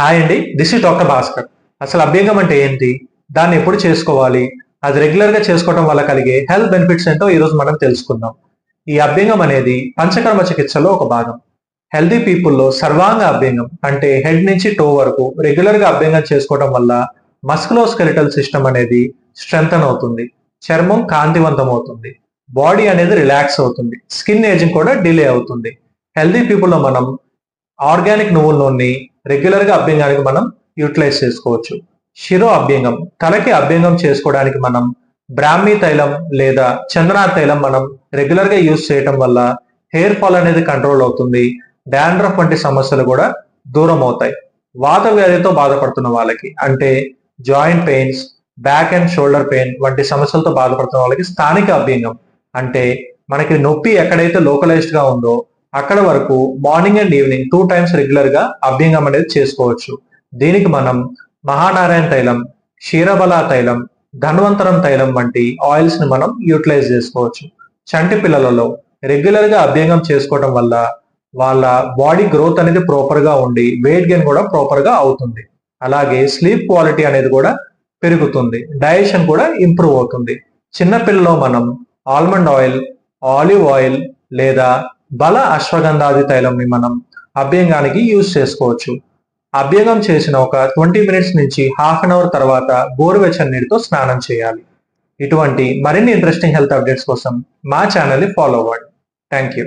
Hi అండి this is doctor Bhaskar అసలు అభ్యంగం అంటే ఏంటి? దాన్ని ఎప్పుడు చేసుకోవాలి? అది రెగ్యులర్గా చేసుకోవడం వల్ల కలిగే హెల్త్ బెనిఫిట్స్ ఏంటో ఈరోజు మనం తెలుసుకుందాం. ఈ అభ్యంగం అనేది పంచకర్మ చికిత్సలో ఒక భాగం. హెల్దీ పీపుల్లో సర్వాంగ అభ్యంగం అంటే హెడ్ నుంచి టో వరకు రెగ్యులర్గా అభ్యంగం చేసుకోవడం వల్ల మస్కులోస్కెలిటల్ సిస్టమ్ అనేది స్ట్రెంగ్తన్ అవుతుంది. చర్మం కాంతివంతం అవుతుంది. బాడీ అనేది రిలాక్స్ అవుతుంది. స్కిన్ ఏజింగ్ కూడా డిలే అవుతుంది. హెల్దీ పీపుల్లో మనం ఆర్గానిక్ నువ్వుల నూనె రెగ్యులర్గా అభ్యంగానికి మనం యూటిలైజ్ చేసుకోవచ్చు. శిరో అభ్యంగం తలకి అభ్యంగం చేసుకోవడానికి మనం బ్రాహ్మీ తైలం లేదా చందనా తైలం మనం రెగ్యులర్గా యూజ్ చేయటం వల్ల హెయిర్ ఫాల్ అనేది కంట్రోల్ అవుతుంది. డాండ్రఫ్ వంటి సమస్యలు కూడా దూరం అవుతాయి. వాత వ్యాధితో బాధపడుతున్న వాళ్ళకి అంటే joint pains back and shoulder pain వంటి సమస్యలతో బాధపడుతున్న వాళ్ళకి స్థానిక అభ్యంగం అంటే మనకి నొప్పి ఎక్కడైతే లోకలైజ్డ్గా ఉందో అక్కడ వరకు morning and evening two times రెగ్యులర్గా అభ్యంగం అనేది చేసుకోవచ్చు. దీనికి మనం మహానారాయణ తైలం క్షీరబల తైలం ధన్వంతరం తైలం వంటి ఆయిల్స్ని మనం యూటిలైజ్ చేసుకోవచ్చు. చంటి పిల్లలలో రెగ్యులర్గా అభ్యంగం చేసుకోవడం వల్ల వాళ్ళ బాడీ గ్రోత్ అనేది ప్రాపర్గా ఉండి వెయిట్ గెయిన్ కూడా ప్రాపర్గా అవుతుంది. అలాగే స్లీప్ క్వాలిటీ అనేది కూడా పెరుగుతుంది. డైజెషన్ కూడా ఇంప్రూవ్ అవుతుంది. చిన్నపిల్లలో మనం ఆల్మండ్ ఆయిల్ ఆలివ్ ఆయిల్ లేదా బల అశ్వగంధాది తైలంని మనం అభ్యంగానికి యూజ్ చేసుకోవచ్చు. అభ్యంగం చేసిన ఒక ట్వంటీ మినిట్స్ నుంచి హాఫ్ అన్ అవర్ తర్వాత గోరువెచ్చని నీటితో స్నానం చేయాలి. ఇటువంటి మరిన్ని ఇంట్రెస్టింగ్ హెల్త్ అప్డేట్స్ కోసం మా ఛానల్ని ఫాలో అవ్వండి. Thank you